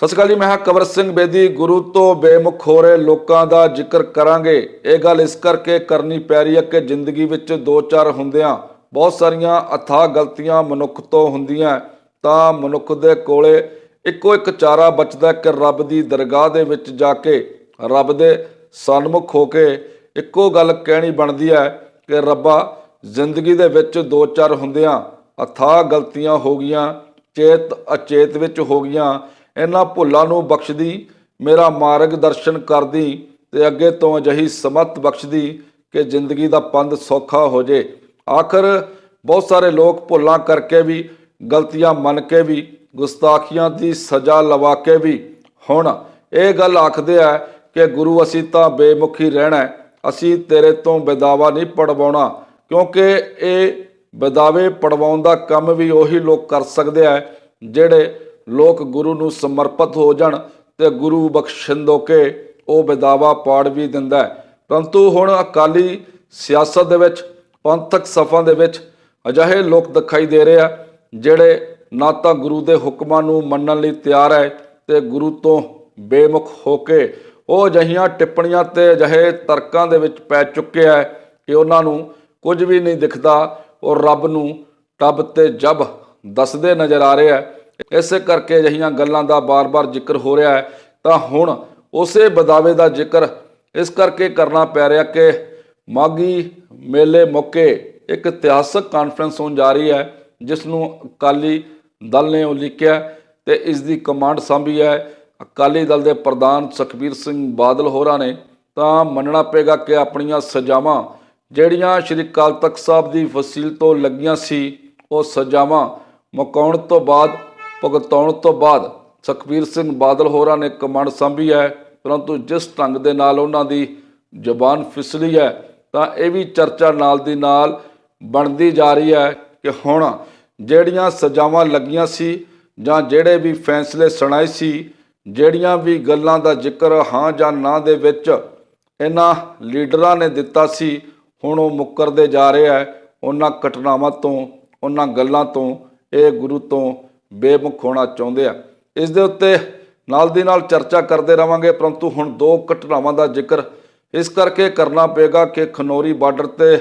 ਸਤਿ ਸ਼੍ਰੀ ਅਕਾਲ ਜੀ, ਮੈਂ ਹਾਂ ਕਵਰ ਸਿੰਘ ਬੇਦੀ। ਗੁਰੂ ਤੋਂ ਬੇਮੁਖ ਹੋ ਰਹੇ ਲੋਕਾਂ ਦਾ ਜ਼ਿਕਰ ਕਰਾਂਗੇ। ਇਹ ਗੱਲ ਇਸ ਕਰਕੇ ਕਰਨੀ ਪੈ ਰਹੀ ਹੈ ਕਿ ਜ਼ਿੰਦਗੀ ਵਿੱਚ ਦੋ ਚਾਰ ਹੁੰਦਿਆਂ ਬਹੁਤ ਸਾਰੀਆਂ ਅਥਾਹ ਗਲਤੀਆਂ ਮਨੁੱਖ ਤੋਂ ਹੁੰਦੀਆਂ ਤਾਂ ਮਨੁੱਖ ਦੇ ਕੋਲੇ ਇੱਕੋ ਇੱਕ ਚਾਰਾ ਬਚਦਾ ਕਿ ਰੱਬ ਦੀ ਦਰਗਾਹ ਦੇ ਵਿੱਚ ਜਾ ਕੇ ਰੱਬ ਦੇ ਸਨਮੁਖ ਹੋ ਕੇ ਇੱਕੋ ਗੱਲ ਕਹਿਣੀ ਬਣਦੀ ਹੈ ਕਿ ਰੱਬਾ, ਜ਼ਿੰਦਗੀ ਦੇ ਵਿੱਚ ਦੋ ਚਾਰ ਹੁੰਦਿਆਂ ਅਥਾਹ ਗਲਤੀਆਂ ਹੋ ਗਈਆਂ, ਚੇਤ ਅਚੇਤ ਵਿੱਚ ਹੋ ਗਈਆਂ। ਇਹਨਾਂ ਭੁੱਲਾਂ ਨੂੰ ਬਖਸ਼ਦੀ, ਮੇਰਾ ਮਾਰਗ ਦਰਸ਼ਨ ਕਰਦੀ ਤੇ ਅੱਗੇ ਤੋਂ ਅਜਿਹੀ ਸਮਤ ਬਖਸ਼ਦੀ ਕਿ ਜ਼ਿੰਦਗੀ ਦਾ ਪੰਧ ਸੌਖਾ ਹੋ ਜੇ। ਆਖਰ ਬਹੁਤ ਸਾਰੇ ਲੋਕ ਭੁੱਲਾਂ ਕਰਕੇ ਵੀ, ਗਲਤੀਆਂ ਮੰਨ ਕੇ ਵੀ, ਗੁਸਤਾਖੀਆਂ ਦੀ ਸਜ਼ਾ ਲਵਾ ਕੇ ਵੀ। ਹੁਣ ਇਹ ਗੱਲ ਆਖਦੇ ਆ ਕਿ ਗੁਰੂ ਅਸੀਂ ਤਾਂ ਬੇਮੁਖੀ ਰਹਿਣਾ ਅਸੀਂ ਤੇਰੇ ਤੋਂ ਬੇਦਾਵਾ ਨਹੀਂ ਪੜਵਾਉਣਾ, ਕਿਉਂਕਿ ਇਹ ਬਦਾਵੇ ਪੜਵਾਉਣ ਦਾ ਕੰਮ ਵੀ ਉਹੀ ਲੋਕ ਕਰ ਸਕਦੇ ਆ, ਜਿਹੜੇ ਲੋਕ ਗੁਰੂ ਨੂੰ ਸਮਰਪਿਤ ਹੋ ਜਾਣ ਤੇ ਗੁਰੂ ਬਖਸ਼ਿੰਦੋ ਕੇ ਉਹ ਬਦਾਵਾ ਪਾੜ ਵੀ ਦਿੰਦਾ ਪਰੰਤੂ ਹੁਣ ਅਕਾਲੀ ਸਿਆਸਤ ਦੇ ਵਿੱਚ, ਪੰਥਕ ਸਫਾਂ ਦੇ ਵਿੱਚ ਅਜਿਹੇ ਲੋਕ ਦਿਖਾਈ ਦੇ ਰਹੇ ਆ, ਜਿਹੜੇ ਨਾ ਤਾਂ ਗੁਰੂ ਦੇ ਹੁਕਮਾਂ ਨੂੰ ਮੰਨਣ ਲਈ ਤਿਆਰ ਹੈ ਤੇ ਗੁਰੂ ਤੋਂ ਬੇਮੁਖ ਹੋ ਕੇ ਉਹ ਅਜਿਹੀਆਂ ਟਿੱਪਣੀਆਂ ਤੇ ਅਜਿਹੇ ਤਰਕਾਂ ਦੇ ਵਿੱਚ ਪੈ ਚੁੱਕੇ ਹੈ ਕਿ ਉਹਨਾਂ ਨੂੰ ਕੁਝ ਵੀ ਨਹੀਂ ਦਿਖਦਾ ਉਹ ਰੱਬ ਨੂੰ ਟੱਬ ਤੇ ਜਬ ਦੱਸਦੇ ਨਜ਼ਰ ਆ ਰਹੇ ਹੈ ਇਸੇ ਕਰਕੇ ਅਜਿਹੀਆਂ ਗੱਲਾਂ ਦਾ ਬਾਰ-ਬਾਰ ਜ਼ਿਕਰ ਹੋ ਰਿਹਾ ਹੈ। ਤਾਂ ਹੁਣ ਉਸੇ ਬਦਾਵੇ ਦਾ ਜ਼ਿਕਰ ਇਸ ਕਰਕੇ ਕਰਨਾ ਪੈ ਰਿਹਾ ਕਿ ਮਾਗੀ ਮੇਲੇ ਮੌਕੇ ਇੱਕ ਇਤਿਹਾਸਕ ਕਾਨਫਰੰਸ ਹੋਣ ਜਾ ਰਹੀ ਹੈ ਜਿਸ ਨੂੰ ਅਕਾਲੀ ਦਲ ਨੇ ਉਲੀਕਿਆ ਤੇ ਇਸ ਦੀ ਕਮਾਂਡ ਸੰਭੀ ਹੈ। ਅਕਾਲੀ ਦਲ ਦੇ ਪ੍ਰਧਾਨ ਸੁਖਬੀਰ ਸਿੰਘ ਬਾਦਲ ਹੋਰਾਂ ਨੇ ਤਾਂ ਮੰਨਣਾ ਪਏਗਾ ਕਿ ਆਪਣੀਆਂ ਸਜ਼ਾਵਾਂ ਜਿਹੜੀਆਂ ਸ਼੍ਰੀ ਅਕਾਲ ਤਖਤ ਸਾਹਿਬ ਦੀ ਫਸੀਲ ਤੋਂ ਲੱਗੀਆਂ ਸੀ, ਉਹ ਸਜ਼ਾਵਾਂ ਮੁਕਾਉਣ ਤੋਂ ਬਾਅਦ ਭੁਗਤਾਉਣ ਤੋਂ ਬਾਅਦ ਸੁਖਬੀਰ ਸਿੰਘ ਬਾਦਲ ਹੋਰਾਂ ਨੇ ਕਮਾਂਡ ਸੰਭੀ ਹੈ, ਪਰੰਤੂ ਜਿਸ ਢੰਗ ਦੇ ਨਾਲ ਉਹਨਾਂ ਦੀ ਜ਼ਬਾਨ ਫਿਸਲੀ ਹੈ, ਤਾਂ ਇਹ ਵੀ ਚਰਚਾ ਨਾਲ ਦੀ ਨਾਲ ਬਣਦੀ ਜਾ ਰਹੀ ਹੈ ਕਿ ਹੁਣ ਜਿਹੜੀਆਂ ਸਜ਼ਾਵਾਂ ਲੱਗੀਆਂ ਸੀ ਜਾਂ ਜਿਹੜੇ ਵੀ ਫੈਸਲੇ ਸੁਣਾਏ ਸੀ, ਜਿਹੜੀਆਂ ਵੀ ਗੱਲਾਂ ਦਾ ਜ਼ਿਕਰ ਹਾਂ ਜਾਂ ਨਾ ਦੇ ਵਿੱਚ ਇਹਨਾਂ ਲੀਡਰਾਂ ਨੇ ਦਿੱਤਾ ਸੀ, ਹੁਣ ਉਹ ਮੁੱਕਰਦੇ ਜਾ ਰਹੇ ਹੈ। ਉਹਨਾਂ ਘਟਨਾਵਾਂ ਤੋਂ, ਉਹਨਾਂ ਗੱਲਾਂ ਤੋਂ, ਇਹ ਗੁਰੂ ਤੋਂ ਬੇਮੁਖ ਹੋਣਾ ਚਾਹੁੰਦੇ ਆ। ਇਸ ਦੇ ਉੱਤੇ ਨਾਲ ਦੀ ਨਾਲ ਚਰਚਾ ਕਰਦੇ ਰਵਾਂਗੇ, ਪਰੰਤੂ ਹੁਣ ਦੋ ਘਟਨਾਵਾਂ ਦਾ ਜ਼ਿਕਰ। ਇਸ ਕਰਕੇ ਕਰਨਾ ਪਏਗਾ ਕਿ ਖਨੌਰੀ ਬਾਰਡਰ ਤੇ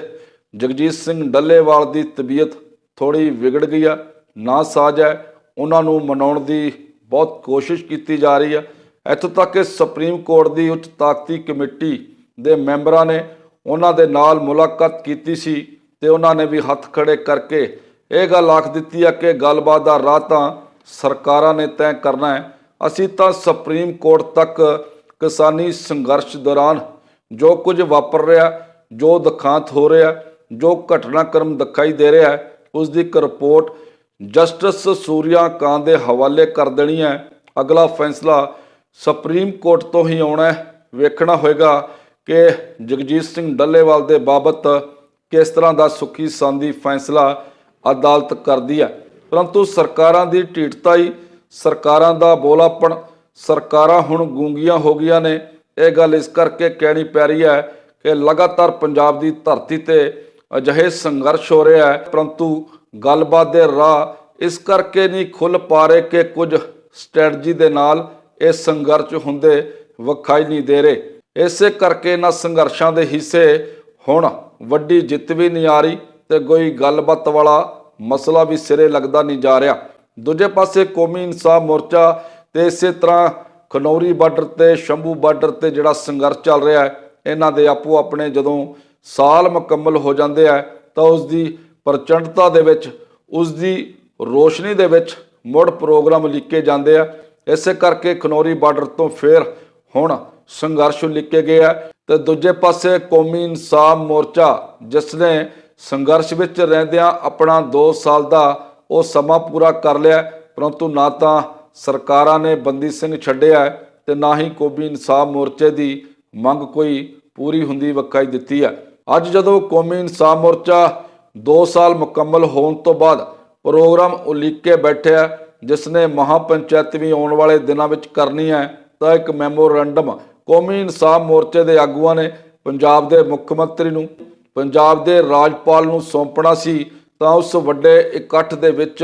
ਜਗਜੀਤ ਸਿੰਘ ਡੱਲੇਵਾਲ ਦੀ ਤਬੀਅਤ ਥੋੜੀ ਵਿਗੜ ਗਈ ਆ ਨਾ ਸਾਜ ਹੈ। ਉਹਨਾਂ ਨੂੰ ਮਨਾਉਣ ਦੀ ਬਹੁਤ ਕੋਸ਼ਿਸ਼ ਕੀਤੀ ਜਾ ਰਹੀ ਹੈ ਇੱਥੋਂ ਤੱਕ ਕਿ ਸੁਪਰੀਮ ਕੋਰਟ ਦੀ ਉੱਚ ਤਾਕਤੀ ਕਮੇਟੀ ਦੇ ਮੈਂਬਰਾਂ ਨੇ ਉਹਨਾਂ ਦੇ ਨਾਲ ਮੁਲਾਕਾਤ ਕੀਤੀ ਸੀ ਤੇ ਉਹਨਾਂ ਨੇ ਵੀ ਹੱਥ ਖੜੇ ਕਰਕੇ ਇਹ ਗੱਲ ਆਖ ਦਿੱਤੀ ਹੈ ਕਿ ਗੱਲਬਾਤ ਦਾ ਰਾਹ ਤਾਂ ਸਰਕਾਰਾਂ ਨੇ ਤੈਅ ਕਰਨਾ ਹੈ। ਅਸੀਂ ਤਾਂ ਸੁਪਰੀਮ ਕੋਰਟ ਤੱਕ ਕਿਸਾਨੀ ਸੰਘਰਸ਼ ਦੌਰਾਨ ਜੋ ਕੁਝ ਵਾਪਰ ਰਿਹਾ, ਜੋ ਦਿਖਾਂਤ ਹੋ ਰਿਹਾ, ਜੋ ਘਟਨਾਕ੍ਰਮ ਦਿਖਾਈ ਦੇ ਰਿਹਾ ਹੈ ਉਸ ਦੀ ਇੱਕ ਰਿਪੋਰਟ ਜਸਟਿਸ ਸੂਰਿਆ ਕਾਂ ਦੇ ਹਵਾਲੇ ਕਰ ਦੇਣੀ ਹੈ। ਅਗਲਾ ਫੈਸਲਾ ਸੁਪਰੀਮ ਕੋਰਟ ਤੋਂ ਹੀ ਆਉਣਾ ਹੈ। ਵੇਖਣਾ ਹੋਏਗਾ ਕਿ ਜਗਜੀਤ ਸਿੰਘ ਡੱਲੇਵਾਲ ਦੇ ਬਾਬਤ ਕਿਸ ਤਰ੍ਹਾਂ ਦਾ ਸੁਖੀ ਸੰਦੀ ਫੈਸਲਾ ਅਦਾਲਤ ਕਰਦੀ ਹੈ। ਪਰੰਤੂ ਸਰਕਾਰਾਂ ਦੀ ਢੀਠਤਾਈ, ਸਰਕਾਰਾਂ ਦਾ ਬੋਲਾਪਣ, ਸਰਕਾਰਾਂ ਹੁਣ ਗੂੰਗੀਆਂ ਹੋ ਗਈਆਂ ਨੇ। ਇਹ ਗੱਲ ਇਸ ਕਰਕੇ ਕਹਿਣੀ ਪੈ ਰਹੀ ਹੈ ਕਿ ਲਗਾਤਾਰ ਪੰਜਾਬ ਦੀ ਧਰਤੀ ਤੇ ਅਜਿਹੇ ਸੰਘਰਸ਼ ਹੋ ਰਿਹਾ ਹੈ। ਪਰੰਤੂ ਗੱਲਬਾਤ ਦੇ ਰਾਹ ਇਸ ਕਰਕੇ ਨਹੀਂ ਖੁੱਲ ਪਾ ਰਹੇ ਕਿ ਕੁਝ ਸਟ੍ਰੈਟਜੀ ਦੇ ਨਾਲ ਇਹ ਸੰਘਰਸ਼ ਹੁੰਦੇ ਵਿਖਾਈ ਨਹੀਂ ਦੇ ਰਹੇ। ਇਸੇ ਕਰਕੇ ਇਹਨਾਂ ਸੰਘਰਸ਼ਾਂ ਦੇ ਹਿੱਸੇ ਹੁਣ ਵੱਡੀ ਜਿੱਤ ਵੀ ਨਹੀਂ ਆ ਰਹੀ। ਤੇ ਕੋਈ ਗੱਲਬਾਤ ਵਾਲਾ ਮਸਲਾ ਵੀ ਸਿਰੇ ਲੱਗਦਾ ਨਹੀਂ ਜਾ ਰਿਹਾ। ਦੂਜੇ ਪਾਸੇ ਕੌਮੀ ਇਨਸਾਫ ਮੋਰਚਾ ਤੇ ਇਸੇ ਤਰ੍ਹਾਂ ਖਨੌਰੀ ਬਾਰਡਰ ਤੇ ਸ਼ੰਭੂ ਬਾਰਡਰ ਤੇ ਜਿਹੜਾ ਸੰਘਰਸ਼ ਚੱਲ ਰਿਹਾ ਹੈ, ਇਹਨਾਂ ਦੇ ਆਪੋ ਆਪਣੇ ਜਦੋਂ ਸਾਲ ਮੁਕੰਮਲ ਹੋ ਜਾਂਦੇ ਆ, ਤਾਂ ਉਸ ਦੀ ਪ੍ਰਚੰਡਤਾ ਦੇ ਵਿੱਚ ਉਸ ਦੀ ਰੋਸ਼ਨੀ ਦੇ ਵਿੱਚ ਮੁੜ ਪ੍ਰੋਗਰਾਮ ਲਿਖੇ ਜਾਂਦੇ ਆ। ਇਸੇ ਕਰਕੇ ਖਨੌਰੀ ਬਾਰਡਰ ਤੋਂ ਫੇਰ ਹੁਣ ਸੰਘਰਸ਼ ਲਿਖੇ ਗਏ ਆ। ਤੇ ਦੂਜੇ ਪਾਸੇ ਕੌਮੀ ਇਨਸਾਫ ਮੋਰਚਾ, ਜਿਸ ਨੇ ਸੰਘਰਸ਼ ਵਿੱਚ ਰਹਿੰਦਿਆਂ ਆਪਣਾ 2 ਸਾਲ ਦਾ ਉਹ ਸਮਾਂ ਪੂਰਾ ਕਰ ਲਿਆ। ਪਰੰਤੂ ਨਾ ਤਾਂ ਸਰਕਾਰਾਂ ਨੇ ਬੰਦੀ ਸਿੰਘ ਛੱਡਿਆ ਹੈ ਤੇ ਨਾ ਹੀ ਕੌਮੀ ਇਨਸਾਫ ਮੋਰਚੇ ਦੀ ਮੰਗ ਕੋਈ ਪੂਰੀ ਹੁੰਦੀ ਵਿਖਾਈ ਦਿੱਤੀ ਹੈ। ਅੱਜ ਜਦੋਂ ਕੌਮੀ ਇਨਸਾਫ ਮੋਰਚਾ 2 ਸਾਲ ਮੁਕੰਮਲ ਹੋਣ ਤੋਂ ਬਾਅਦ ਪ੍ਰੋਗਰਾਮ ਉਲੀਕ ਕੇ ਬੈਠਿਆ ਜਿਸ ਨੇ ਮਹਾਪੰਚਾਇਤ ਵੀ ਆਉਣ ਵਾਲੇ ਦਿਨਾਂ ਵਿੱਚ ਕਰਨੀ ਹੈ, ਤਾਂ ਇੱਕ ਮੈਮੋਰੰਡਮ ਕੌਮੀ ਇਨਸਾਫ ਮੋਰਚੇ ਦੇ ਆਗੂਆਂ ਨੇ ਪੰਜਾਬ ਦੇ ਮੁੱਖ ਮੰਤਰੀ ਨੂੰ ਪੰਜਾਬ ਦੇ ਰਾਜਪਾਲ ਨੂੰ ਸੌਂਪਣਾ ਸੀ, ਤਾਂ ਉਸ ਵੱਡੇ ਇਕੱਠ ਦੇ ਵਿੱਚ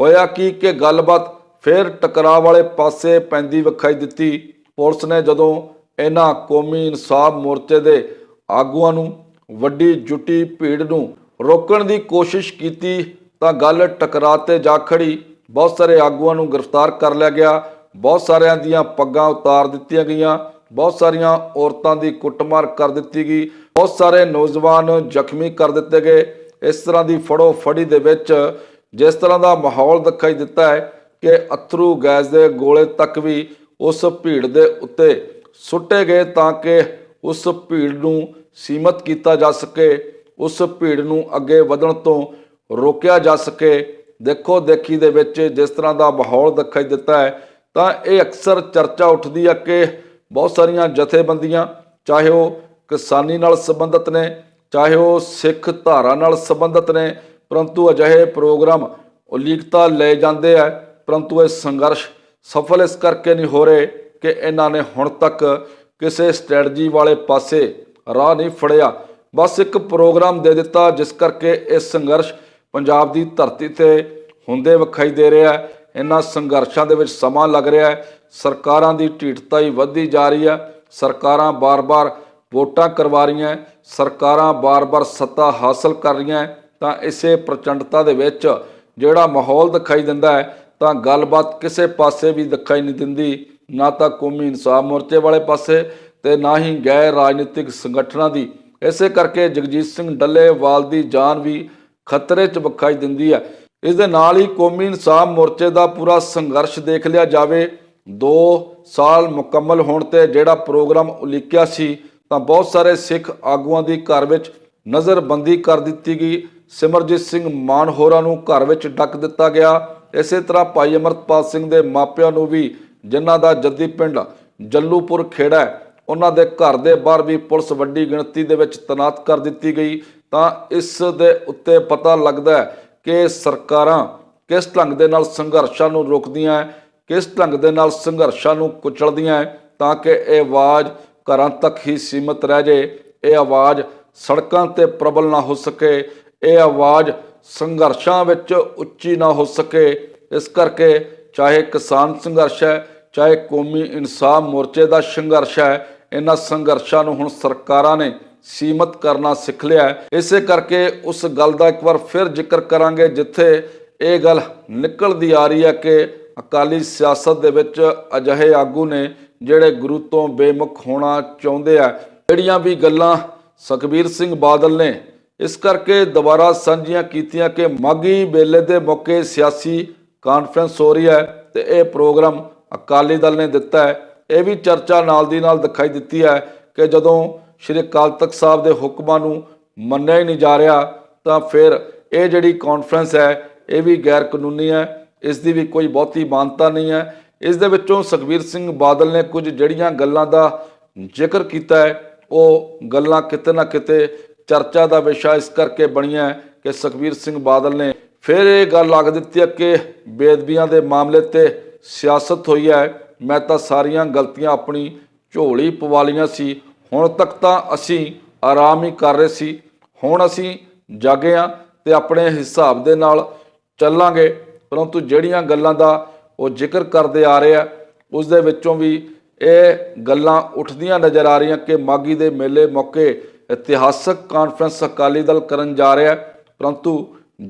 ਹੋਇਆ ਕੀ ਕਿ ਗੱਲਬਾਤ ਫਿਰ ਟਕਰਾਅ ਵਾਲੇ ਪਾਸੇ ਪੈਂਦੀ ਵਿਖਾਈ ਦਿੱਤੀ। ਪੁਲਿਸ ਨੇ ਜਦੋਂ ਇਹਨਾਂ ਕੌਮੀ ਇਨਸਾਫ ਮੋਰਚੇ ਦੇ ਆਗੂਆਂ ਨੂੰ ਵੱਡੀ ਜੁੱਟੀ ਭੀੜ ਨੂੰ ਰੋਕਣ ਦੀ ਕੋਸ਼ਿਸ਼ ਕੀਤੀ, ਤਾਂ ਗੱਲ ਟਕਰਾਅ ਤੇ ਜਾ ਖੜੀ ਬਹੁਤ ਸਾਰੇ ਆਗੂਆਂ ਨੂੰ ਗ੍ਰਿਫਤਾਰ ਕਰ ਲਿਆ ਗਿਆ। ਬਹੁਤ ਸਾਰਿਆਂ ਦੀਆਂ ਪੱਗਾਂ ਉਤਾਰ ਦਿੱਤੀਆਂ ਗਈਆਂ। ਬਹੁਤ ਸਾਰੀਆਂ ਔਰਤਾਂ ਦੀ ਕੁੱਟਮਾਰ ਕਰ ਦਿੱਤੀ ਗਈ। ਬਹੁਤ ਸਾਰੇ ਨੌਜਵਾਨ ਜ਼ਖਮੀ ਕਰ ਦਿੱਤੇ ਗਏ। ਇਸ ਤਰ੍ਹਾਂ ਦੀ ਫੜੋ ਫੜੀ ਦੇ ਵਿੱਚ ਜਿਸ ਤਰ੍ਹਾਂ ਦਾ ਮਾਹੌਲ ਦਿਖਾਈ ਦਿੱਤਾ ਹੈ ਕਿ ਅਥਰੂ ਗੈਸ ਦੇ ਗੋਲੇ ਤੱਕ ਵੀ ਉਸ ਭੀੜ ਦੇ ਉੱਤੇ ਸੁੱਟੇ ਗਏ ਤਾਂ ਕਿ ਉਸ ਭੀੜ ਨੂੰ ਸੀਮਤ ਕੀਤਾ ਜਾ ਸਕੇ, ਉਸ ਭੀੜ ਨੂੰ ਅੱਗੇ ਵਧਣ ਤੋਂ ਰੋਕਿਆ ਜਾ ਸਕੇ। ਦੇਖੋ, ਦੇਖੀ ਦੇ ਵਿੱਚ ਜਿਸ ਤਰ੍ਹਾਂ ਦਾ ਮਾਹੌਲ ਦਿਖਾਈ ਦਿੱਤਾ ਹੈ, ਤਾਂ ਇਹ ਅਕਸਰ ਚਰਚਾ ਉੱਠਦੀ ਹੈ ਕਿ ਬਹੁਤ ਸਾਰੀਆਂ ਜਥੇਬੰਦੀਆਂ, ਚਾਹੇ ਉਹ ਕਿਸਾਨੀ ਨਾਲ ਸੰਬੰਧਿਤ ਨੇ, ਚਾਹੇ ਉਹ ਸਿੱਖ ਧਾਰਾ ਨਾਲ ਸੰਬੰਧਿਤ ਨੇ, ਪਰੰਤੂ ਅਜਿਹੇ ਪ੍ਰੋਗਰਾਮ ਉਲੀਕਤਾ ਲੈ ਜਾਂਦੇ ਆ, ਪਰੰਤੂ ਇਹ ਸੰਘਰਸ਼ ਸਫਲ ਇਸ ਕਰਕੇ ਨਹੀਂ ਹੋ ਰਹੇ ਕਿ ਇਹਨਾਂ ਨੇ ਹੁਣ ਤੱਕ ਕਿਸੇ ਸਟ੍ਰੈਟਜੀ ਵਾਲੇ ਪਾਸੇ ਰਾਹ ਨਹੀਂ ਫੜਿਆ। ਬਸ ਇੱਕ ਪ੍ਰੋਗਰਾਮ ਦੇ ਦਿੱਤਾ, ਜਿਸ ਕਰਕੇ ਇਹ ਸੰਘਰਸ਼ ਪੰਜਾਬ ਦੀ ਧਰਤੀ ਤੇ ਹੁੰਦੇ ਵਿਖਾਈ ਦੇ ਰਿਹਾ ਹੈ। ਇਹਨਾਂ ਸੰਘਰਸ਼ਾਂ ਦੇ ਵਿੱਚ ਸਮਾਂ ਲੱਗ ਰਿਹਾ ਹੈ। ਸਰਕਾਰਾਂ ਦੀ ਢੀਠਤਾਈ ਵੱਧਦੀ ਜਾ ਰਹੀ ਹੈ। ਸਰਕਾਰਾਂ ਬਾਰ-ਬਾਰ ਵੋਟਾਂ ਕਰਵਾ ਰਹੀਆਂ ਸਰਕਾਰਾਂ ਬਾਰ-ਬਾਰ ਸੱਤਾ ਹਾਸਲ ਕਰ ਰਹੀਆਂ ਤਾਂ ਇਸੇ ਪ੍ਰਚੰਡਤਾ ਦੇ ਵਿੱਚ ਜਿਹੜਾ ਮਾਹੌਲ ਦਿਖਾਈ ਦਿੰਦਾ ਹੈ, ਤਾਂ ਗੱਲਬਾਤ ਕਿਸੇ ਪਾਸੇ ਵੀ ਦਿਖਾਈ ਨਹੀਂ ਦਿੰਦੀ, ਨਾ ਤਾਂ ਕੌਮੀ ਇਨਸਾਫ ਮੋਰਚੇ ਵਾਲੇ ਪਾਸੇ ਤੇ ਨਾ ਹੀ ਗੈਰ ਰਾਜਨੀਤਿਕ ਸੰਗਠਨਾਂ ਦੀ। ਇਸੇ ਕਰਕੇ ਜਗਜੀਤ ਸਿੰਘ ਡੱਲੇਵਾਲ ਦੀ ਜਾਨ ਵੀ ਖਤਰੇ 'ਚ ਵਿਖਾਈ ਦਿੰਦੀ ਹੈ। ਇਸ ਦੇ ਨਾਲ ਹੀ ਕੌਮੀ ਇਨਸਾਫ ਮੋਰਚੇ ਦਾ ਪੂਰਾ ਸੰਘਰਸ਼ ਦੇਖ ਲਿਆ ਜਾਵੇ। 2 ਸਾਲ ਮੁਕੰਮਲ ਹੋਣ ਤੇ ਜਿਹੜਾ ਪ੍ਰੋਗਰਾਮ ਉਲੀਕਿਆ ਸੀ ਤਾਂ ਬਹੁਤ ਸਾਰੇ ਸਿੱਖ ਆਗੂਆਂ ਦੀ ਘਰ ਵਿੱਚ ਨਜ਼ਰਬੰਦੀ ਕਰ ਦਿੱਤੀ ਗਈ। ਸਿਮਰਜੀਤ ਸਿੰਘ ਮਾਨ ਹੋਰਾਂ ਨੂੰ ਘਰ ਵਿੱਚ ਡੱਕ ਦਿੱਤਾ ਗਿਆ। ਇਸੇ ਤਰ੍ਹਾਂ ਭਾਈ ਅਮਰਤਪਾਲ ਸਿੰਘ ਦੇ ਮਾਪਿਆਂ ਨੂੰ ਵੀ, ਜਿਨ੍ਹਾਂ ਦਾ ਜੱਦੀ ਪਿੰਡ ਜੱਲੂਪੁਰ ਖੇੜਾ ਹੈ, ਉਹਨਾਂ ਦੇ ਘਰ ਦੇ ਬਾਹਰ ਵੀ ਪੁਲਿਸ ਵੱਡੀ ਗਿਣਤੀ ਦੇ ਵਿੱਚ ਤੈਨਾਤ ਕਰ ਦਿੱਤੀ ਗਈ। ਤਾਂ ਇਸ ਦੇ ਉੱਤੇ ਪਤਾ ਲੱਗਦਾ ਹੈ ਕਿ ਸਰਕਾਰਾਂ ਕਿਸ ਢੰਗ ਦੇ ਨਾਲ ਸੰਘਰਸ਼ਾਂ ਨੂੰ ਰੋਕਦੀਆਂ ਹੈ, ਕਿਸ ਢੰਗ ਦੇ ਨਾਲ ਸੰਘਰਸ਼ਾਂ ਨੂੰ ਕੁਚਲਦੀਆਂ ਹੈ, ਤਾਂ ਕਿ ਇਹ ਆਵਾਜ਼ ਘਰਾਂ ਤੱਕ ਹੀ ਸੀਮਤ ਰਹਿ ਜੇ, ਇਹ ਆਵਾਜ਼ ਸੜਕਾਂ ਤੇ ਪ੍ਰਬਲ ਨਾ ਹੋ ਸਕੇ, ਇਹ ਆਵਾਜ਼ ਸੰਘਰਸ਼ਾਂ ਵਿੱਚ ਉੱਚੀ ਨਾ ਹੋ ਸਕੇ। ਇਸ ਕਰਕੇ ਚਾਹੇ ਕਿਸਾਨ ਸੰਘਰਸ਼ ਹੈ, ਚਾਹੇ ਕੌਮੀ ਇਨਸਾਫ ਮੋਰਚੇ ਦਾ ਸੰਘਰਸ਼ ਹੈ, ਇਹਨਾਂ ਸੰਘਰਸ਼ਾਂ ਨੂੰ ਹੁਣ ਸਰਕਾਰਾਂ ਨੇ ਸੀਮਤ ਕਰਨਾ ਸਿੱਖ ਲਿਆ ਇਸੇ ਕਰਕੇ ਉਸ ਗੱਲ ਦਾ ਇੱਕ ਵਾਰ ਫਿਰ ਜ਼ਿਕਰ ਕਰਾਂਗੇ, ਜਿੱਥੇ ਇਹ ਗੱਲ ਨਿਕਲਦੀ ਆ ਰਹੀ ਹੈ ਕਿ ਅਕਾਲੀ ਸਿਆਸਤ ਦੇ ਵਿੱਚ ਅਜਿਹੇ ਆਗੂ ਨੇ ਜਿਹੜੇ ਗੁਰੂ ਤੋਂ ਬੇਮੁਖ ਹੋਣਾ ਚਾਹੁੰਦੇ ਆ, ਜਿਹੜੀਆਂ ਵੀ ਗੱਲਾਂ ਸੁਖਬੀਰ ਸਿੰਘ ਬਾਦਲ ਨੇ, ਇਸ ਕਰਕੇ ਦੁਬਾਰਾ ਸਾਂਝੀਆਂ ਕੀਤੀਆਂ ਕਿ ਮਾਗੀ ਵੇਲੇ ਦੇ ਮੌਕੇ ਸਿਆਸੀ ਕਾਨਫਰੰਸ ਹੋ ਰਹੀ ਹੈ ਤੇ ਇਹ ਪ੍ਰੋਗਰਾਮ ਅਕਾਲੀ ਦਲ ਨੇ ਦਿੱਤਾ ਹੈ। ਇਹ ਵੀ ਚਰਚਾ ਨਾਲ ਦੀ ਨਾਲ ਦਿਖਾਈ ਦਿੱਤੀ ਹੈ ਕਿ ਜਦੋਂ ਸ਼੍ਰੀ ਅਕਾਲ ਤਖਤ ਸਾਹਿਬ ਦੇ ਹੁਕਮਾਂ ਨੂੰ ਮੰਨਿਆ ਹੀ ਨਹੀਂ ਜਾ ਰਿਹਾ, ਤਾਂ ਫਿਰ ਇਹ ਜਿਹੜੀ ਕਾਨਫਰੰਸ ਹੈ, ਇਹ ਵੀ ਗੈਰ ਕਾਨੂੰਨੀ ਹੈ। ਇਸ ਦੀ ਵੀ ਕੋਈ ਬਹੁਤੀ ਮਾਨਤਾ ਨਹੀਂ ਹੈ। ਇਸ ਦੇ ਵਿੱਚੋਂ ਸੁਖਬੀਰ ਸਿੰਘ ਬਾਦਲ ਨੇ ਕੁਝ ਜਿਹੜੀਆਂ ਗੱਲਾਂ ਦਾ ਜ਼ਿਕਰ ਕੀਤਾ ਹੈ, ਉਹ ਗੱਲਾਂ ਕਿਤੇ ਨਾ ਕਿਤੇ ਚਰਚਾ ਦਾ ਵਿਸ਼ਾ ਇਸ ਕਰਕੇ ਬਣੀਆਂ ਕਿ ਸੁਖਬੀਰ ਸਿੰਘ ਬਾਦਲ ਨੇ ਫਿਰ ਇਹ ਗੱਲ ਲੱਗ ਦਿੱਤੀ ਹੈ ਕਿ ਬੇਦਬੀਆਂ ਦੇ ਮਾਮਲੇ ਤੇ ਸਿਆਸਤ ਹੋਈ ਹੈ। ਮੈਂ ਤਾਂ ਸਾਰੀਆਂ ਗਲਤੀਆਂ ਆਪਣੀ ਝੋਲੀ ਪਵਾ ਲਈਆਂ ਸੀ। ਹੁਣ ਤੱਕ ਤਾਂ ਅਸੀਂ ਆਰਾਮ ਹੀ ਕਰ ਰਹੇ ਸੀ। ਹੁਣ ਅਸੀਂ ਜਾਗੇ ਹਾਂ ਤੇ ਆਪਣੇ ਹਿਸਾਬ ਦੇ ਨਾਲ ਚੱਲਾਂਗੇ। ਪਰੰਤੂ ਜਿਹੜੀਆਂ ਗੱਲਾਂ ਦਾ ਉਹ ਜ਼ਿਕਰ ਕਰਦੇ ਆ ਰਹੇ ਆ ਉਸ ਦੇ ਵਿੱਚੋਂ ਵੀ ਇਹ ਗੱਲਾਂ ਉੱਠਦੀਆਂ ਨਜ਼ਰ ਆ ਰਹੀਆਂ ਕਿ ਮਾਗੀ ਦੇ ਮੇਲੇ ਮੌਕੇ ਇਤਿਹਾਸਕ ਕਾਨਫਰੰਸ ਅਕਾਲੀ ਦਲ ਕਰਨ ਜਾ ਰਿਹਾ ਪਰੰਤੂ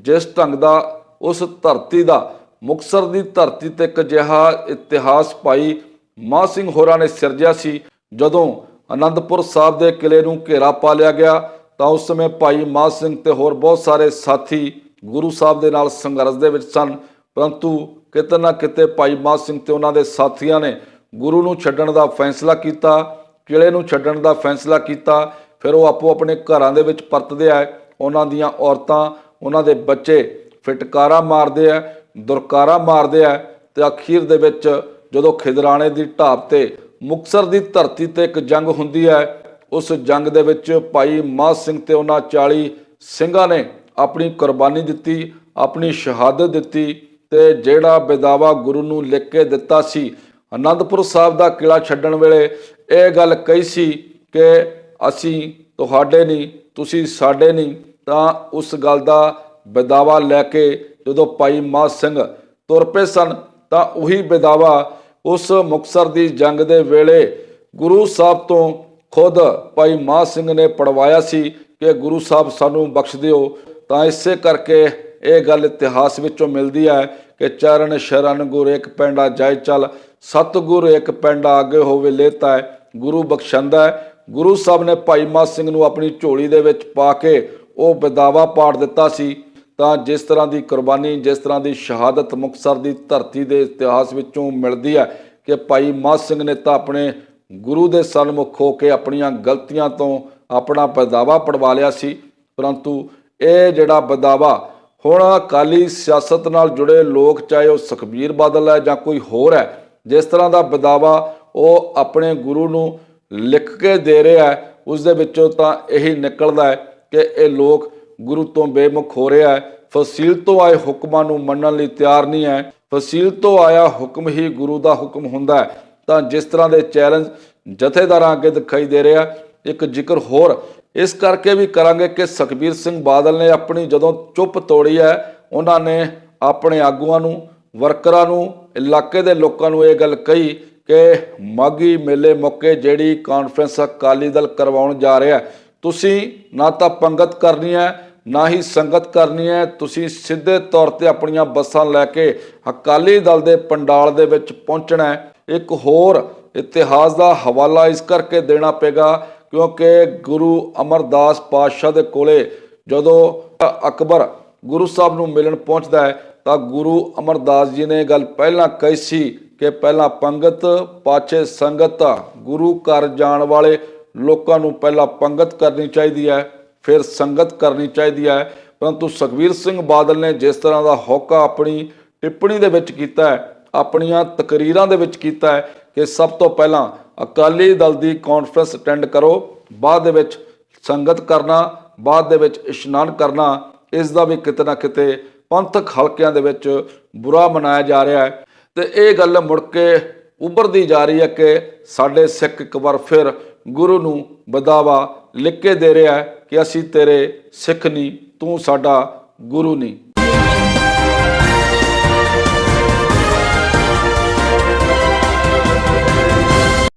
ਜਿਸ ਢੰਗ ਦਾ, ਉਸ ਧਰਤੀ ਦਾ ਮੁਕਸਰ ਦੀ ਧਰਤੀ ਤੇ ਇੱਕ ਅਜਿਹਾ ਇਤਿਹਾਸ ਭਾਈ ਮਾਹ ਸਿੰਘ ਹੋਰਾਂ ਨੇ ਸਿਰਜਿਆ ਸੀ, ਜਦੋਂ ਅਨੰਦਪੁਰ ਸਾਹਿਬ ਦੇ ਕਿਲੇ ਨੂੰ ਘੇਰਾ ਪਾ ਲਿਆ ਗਿਆ, ਤਾਂ ਉਸ ਸਮੇਂ ਭਾਈ ਮਾਹ ਸਿੰਘ ਤੇ ਹੋਰ ਬਹੁਤ ਸਾਰੇ ਸਾਥੀ ਗੁਰੂ ਸਾਹਿਬ ਦੇ ਨਾਲ ਸੰਘਰਸ਼ ਦੇ ਵਿੱਚ ਸਨ, ਪਰੰਤੂ ਕਿਤੇ ਨਾ ਕਿਤੇ ਭਾਈ ਮਾਹ ਸਿੰਘ ਤੇ ਉਹਨਾਂ ਦੇ ਸਾਥੀਆਂ ਨੇ ਗੁਰੂ ਨੂੰ ਛੱਡਣ ਦਾ ਫੈਸਲਾ ਕੀਤਾ, ਕਿਲੇ ਨੂੰ ਛੱਡਣ ਦਾ ਫੈਸਲਾ ਕੀਤਾ, ਫਿਰ ਉਹ ਆਪੋ ਆਪਣੇ ਘਰਾਂ ਦੇ ਵਿੱਚ ਪਰਤਦੇ ਆ, ਉਹਨਾਂ ਦੀਆਂ ਔਰਤਾਂ, ਉਹਨਾਂ ਦੇ ਬੱਚੇ ਫਟਕਾਰਾ ਮਾਰਦੇ ਆ, ਦੁਰਕਾਰਾ ਮਾਰਦੇ ਆ ਤੇ ਅਖੀਰ ਦੇ ਵਿੱਚ ਜਦੋਂ ਖਿਦਰਾਣੇ ਦੀ ਢਾਬ ਤੇ ਮੁਕਸਰ ਦੀ ਧਰਤੀ ਤੇ ਇੱਕ ਜੰਗ ਹੁੰਦੀ ਹੈ, ਉਸ ਜੰਗ ਦੇ ਵਿੱਚ ਭਾਈ ਮਾਹ ਸਿੰਘ ਤੇ ਉਹਨਾਂ 40 ਸਿੰਘਾਂ ਨੇ ਆਪਣੀ ਕੁਰਬਾਨੀ ਦਿੱਤੀ, ਆਪਣੀ ਸ਼ਹਾਦਤ ਦਿੱਤੀ ਤੇ ਜਿਹੜਾ ਬੇਦਾਵਾ ਗੁਰੂ ਨੂੰ ਲਿਖ ਕੇ ਦਿੱਤਾ ਸੀ, ਅਨੰਦਪੁਰ ਸਾਹਿਬ ਦਾ ਕਿਲਾ ਛੱਡਣ ਵੇਲੇ ਇਹ ਗੱਲ ਕਹੀ ਸੀ ਕਿ ਅਸੀਂ ਤੁਹਾਡੇ ਨਹੀਂ ਤੁਸੀਂ ਸਾਡੇ ਨਹੀਂ ਤਾਂ ਉਸ ਗੱਲ ਦਾ ਬੇਦਾਵਾ ਲੈ ਕੇ ਜਦੋਂ ਭਾਈ ਮਾਹ ਸਿੰਘ ਤੁਰ ਪਏ ਸਨ, ਤਾਂ ਉਹੀ ਬੇਦਾਵਾ ਉਸ ਮੁਕਤਸਰ ਦੀ ਜੰਗ ਦੇ ਵੇਲੇ ਗੁਰੂ ਸਾਹਿਬ ਤੋਂ ਖੁਦ ਭਾਈ ਮਾਹ ਸਿੰਘ ਨੇ ਪੜਵਾਇਆ ਸੀ ਕਿ ਗੁਰੂ ਸਾਹਿਬ ਸਾਨੂੰ ਬਖਸ਼ ਦਿਓ। ਤਾਂ ਇਸੇ ਕਰਕੇ ਇਹ ਗੱਲ ਇਤਿਹਾਸ ਵਿੱਚੋਂ ਮਿਲਦੀ ਹੈ ਕਿ ਚਰਨ ਸ਼ਰਨ ਗੁਰ ਇੱਕ ਪੈਂਡਾ ਜਾਇ ਚੱਲ, ਸਤਿਗੁਰ ਇੱਕ ਪੈਂਡਾ ਅੱਗੇ ਹੋਵੇ ਲੇਤਾ ਹੈ। ਗੁਰੂ ਬਖਸ਼ੰਦਾ ਹੈ। ਗੁਰੂ ਸਾਹਿਬ ਨੇ ਭਾਈ ਮਾਹ ਸਿੰਘ ਨੂੰ ਆਪਣੀ ਝੋਲੀ ਦੇ ਵਿੱਚ ਪਾ ਕੇ ਉਹ ਬਦਾਵਾ ਪਾੜ ਦਿੱਤਾ ਸੀ। ਤਾਂ ਜਿਸ ਤਰ੍ਹਾਂ ਦੀ ਕੁਰਬਾਨੀ, ਜਿਸ ਤਰ੍ਹਾਂ ਦੀ ਸ਼ਹਾਦਤ ਮੁਕਤਸਰ ਦੀ ਧਰਤੀ ਦੇ ਇਤਿਹਾਸ ਵਿੱਚੋਂ ਮਿਲਦੀ ਹੈ ਕਿ ਭਾਈ ਮਾਹ ਸਿੰਘ ਨੇ ਤਾਂ ਆਪਣੇ ਗੁਰੂ ਦੇ ਸਨਮੁਖ ਹੋ ਕੇ ਆਪਣੀਆਂ ਗਲਤੀਆਂ ਤੋਂ ਆਪਣਾ ਬਦਾਵਾ ਪੜਵਾ ਲਿਆ ਸੀ। ਪਰੰਤੂ ਇਹ ਜਿਹੜਾ ਬਦਾਵਾ ਹੁਣ ਅਕਾਲੀ ਸਿਆਸਤ ਨਾਲ ਜੁੜੇ ਲੋਕ, ਚਾਹੇ ਉਹ ਸੁਖਬੀਰ ਬਾਦਲ ਹੈ ਜਾਂ ਕੋਈ ਹੋਰ ਹੈ, ਜਿਸ ਤਰ੍ਹਾਂ ਦਾ ਬਦਾਵਾ ਉਹ ਆਪਣੇ ਗੁਰੂ ਨੂੰ ਲਿਖ ਕੇ ਦੇ ਰਿਹਾ ਹੈ, ਉਸ ਦੇ ਵਿੱਚੋਂ ਤਾਂ ਇਹੀ ਨਿਕਲਦਾ ਹੈ ਕਿ ਇਹ ਲੋਕ ਗੁਰੂ ਤੋਂ ਬੇਮੁਖ ਹੋ ਰਿਹਾ ਹੈ। ਫਸੀਲ ਤੋਂ ਆਏ ਹੁਕਮਾਂ ਨੂੰ ਮੰਨਣ ਲਈ ਤਿਆਰ ਨਹੀਂ ਹੈ। ਫਸੀਲ ਤੋਂ ਆਇਆ ਹੁਕਮ ਹੀ ਗੁਰੂ ਦਾ ਹੁਕਮ ਹੁੰਦਾ ਹੈ। ਤਾਂ ਜਿਸ ਤਰ੍ਹਾਂ ਦੇ ਚੈਲੰਜ ਜਥੇਦਾਰਾਂ ਅੱਗੇ ਦਿਖਾਈ ਦੇ ਰਿਹਾ, ਇੱਕ ਜ਼ਿਕਰ ਹੋਰ ਇਸ ਕਰਕੇ ਵੀ ਕਰਾਂਗੇ ਕਿ ਸੁਖਬੀਰ ਸਿੰਘ ਬਾਦਲ ਨੇ ਆਪਣੀ ਜਦੋਂ ਚੁੱਪ ਤੋੜੀ ਹੈ, ਉਹਨਾਂ ਨੇ ਆਪਣੇ ਆਗੂਆਂ ਨੂੰ, ਵਰਕਰਾਂ ਨੂੰ, ਇਲਾਕੇ ਦੇ ਲੋਕਾਂ ਨੂੰ ਇਹ ਗੱਲ ਕਹੀ ਕਿ ਮਾਗੀ ਮੇਲੇ ਮੌਕੇ ਜਿਹੜੀ ਕਾਨਫਰੰਸ ਅਕਾਲੀ ਦਲ ਕਰਵਾਉਣ ਜਾ ਰਿਹਾ ਤੁਸੀਂ ਨਾ ਤਾਂ ਪੰਗਤ ਕਰਨੀ ਹੈ, ਨਾ ਹੀ ਸੰਗਤ ਕਰਨੀ ਹੈ, ਤੁਸੀਂ ਸਿੱਧੇ ਤੌਰ ਤੇ ਆਪਣੀਆਂ ਬੱਸਾਂ ਲੈ ਕੇ ਅਕਾਲੀ ਦਲ ਦੇ ਪੰਡਾਲ ਦੇ ਵਿੱਚ ਪਹੁੰਚਣਾ ਹੈ। ਇੱਕ ਹੋਰ ਇਤਿਹਾਸ ਦਾ ਹਵਾਲਾ ਇਸ ਕਰਕੇ ਦੇਣਾ ਪਏਗਾ ਕਿਉਂਕਿ ਗੁਰੂ ਅਮਰਦਾਸ ਪਾਤਸ਼ਾਹ ਦੇ ਕੋਲੇ ਜਦੋਂ ਅਕਬਰ ਗੁਰੂ ਸਾਹਿਬ ਨੂੰ ਮਿਲਣ ਪਹੁੰਚਦਾ ਹੈ, ਤਾਂ ਗੁਰੂ ਅਮਰਦਾਸ ਜੀ ਨੇ ਇਹ ਗੱਲ ਪਹਿਲਾਂ ਕਹੀ ਸੀ ਕਿ ਪਹਿਲਾਂ ਪੰਗਤ, ਪਾਛੇ ਸੰਗਤ, ਗੁਰੂ ਘਰ ਜਾਣ ਵਾਲੇ ਲੋਕਾਂ ਨੂੰ ਪਹਿਲਾਂ ਪੰਗਤ ਕਰਨੀ ਚਾਹੀਦੀ ਹੈ, ਫਿਰ ਸੰਗਤ ਕਰਨੀ ਚਾਹੀਦੀ ਹੈ। ਪਰੰਤੂ ਸੁਖਬੀਰ ਸਿੰਘ ਬਾਦਲ ਨੇ ਜਿਸ ਤਰ੍ਹਾਂ ਦਾ ਹੋਕਾ ਆਪਣੀ ਟਿੱਪਣੀ ਦੇ ਵਿੱਚ ਕੀਤਾ ਹੈ, ਆਪਣੀਆਂ ਤਕਰੀਰਾਂ ਦੇ ਵਿੱਚ ਕੀਤਾ ਹੈ ਕਿ ਸਭ ਤੋਂ ਪਹਿਲਾਂ ਅਕਾਲੀ ਦਲ ਦੀ ਕਾਨਫਰੰਸ ਅਟੈਂਡ ਕਰੋ, ਬਾਅਦ ਦੇ ਵਿੱਚ ਸੰਗਤ ਕਰਨਾ, ਬਾਅਦ ਦੇ ਵਿੱਚ ਇਸ਼ਨਾਨ ਕਰਨਾ, ਇਸ ਦਾ ਵੀ ਕਿਤੇ ਨਾ ਕਿਤੇ ਪੰਥਕ ਹਲਕਿਆਂ ਦੇ ਵਿੱਚ ਬੁਰਾ ਮਨਾਇਆ ਜਾ ਰਿਹਾ ਹੈ। ਤੇ ਇਹ ਗੱਲ ਮੁੜ ਕੇ ਉੱਭਰਦੀ ਜਾ ਰਹੀ ਹੈ ਕਿ ਸਾਡੇ ਸਿੱਖ ਇੱਕ ਵਾਰ ਫਿਰ ਗੁਰੂ ਨੂੰ ਬਦਾਵਾ ਲਿਖ ਕੇ ਦੇ ਰਿਹਾ ਹੈ ਕਿ ਅਸੀਂ ਤੇਰੇ ਸਿੱਖ ਨਹੀਂ, ਤੂੰ ਸਾਡਾ ਗੁਰੂ ਨਹੀਂ।